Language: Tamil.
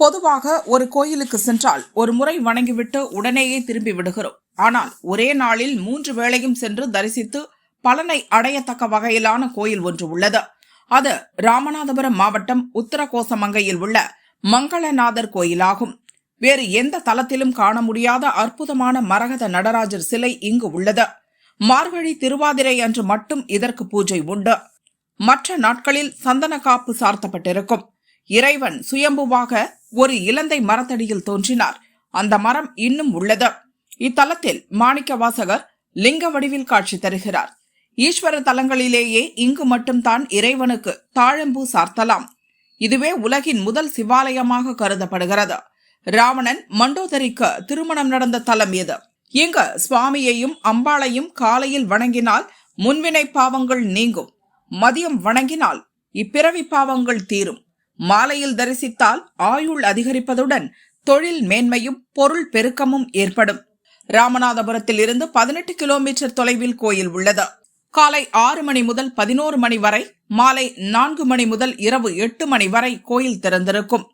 பொதுவாக ஒரு கோயிலுக்கு சென்றால் ஒரு முறை வணங்கிவிட்டு உடனேயே திரும்பி விடுகிறோம். ஆனால் ஒரே நாளில் மூன்று வேளையும் சென்று தரிசித்து பலனை அடையத்தக்க வகையிலான கோயில் ஒன்று உள்ளது. அது ராமநாதபுரம் மாவட்டம் உத்தரகோசமங்கையில் உள்ள மங்களநாதர் கோயிலாகும். வேறு எந்த தலத்திலும் காண முடியாத அற்புதமான மரகத நடராஜர் சிலை இங்கு உள்ளது. மார்கழி திருவாதிரை அன்று மட்டும் இதற்கு பூஜை உண்டு. மற்ற நாட்களில் சந்தன காப்பு சார்த்தப்பட்டிருக்கும். இறைவன் சுயம்புவாக ஒரு இலந்தை மரத்தடியில் தோன்றினார். அந்த மரம் இன்னும் உள்ளது. இத்தலத்தில் மாணிக்க வாசகர் லிங்க வடிவில் காட்சி தருகிறார். ஈஸ்வர தலங்களிலேயே இங்கு மட்டும்தான் இறைவனுக்கு தாழம்பூ சார்த்தலாம். இதுவே உலகின் முதல் சிவாலயமாக கருதப்படுகிறது. ராவணன் மண்டோதரிக்கு திருமணம் நடந்த தலம் இது. இங்கு சுவாமியையும் அம்பாளையும் காலையில் வணங்கினால் முன்வினை பாவங்கள் நீங்கும். மதியம் வணங்கினால் இப்பிறவி பாவங்கள் தீரும். மாலையில் தரிசித்தால் ஆயுள் அதிகரிப்பதுடன் தொழில் மேன்மையும் பொருள் பெருக்கமும் ஏற்படும். ராமநாதபுரத்தில் இருந்து பதினெட்டு கிலோமீட்டர் தொலைவில் கோயில் உள்ளது. காலை ஆறு மணி முதல் பதினோரு மணி வரை மாலை நான்கு மணி முதல் இரவு எட்டு மணி வரை கோயில் திறந்திருக்கும்.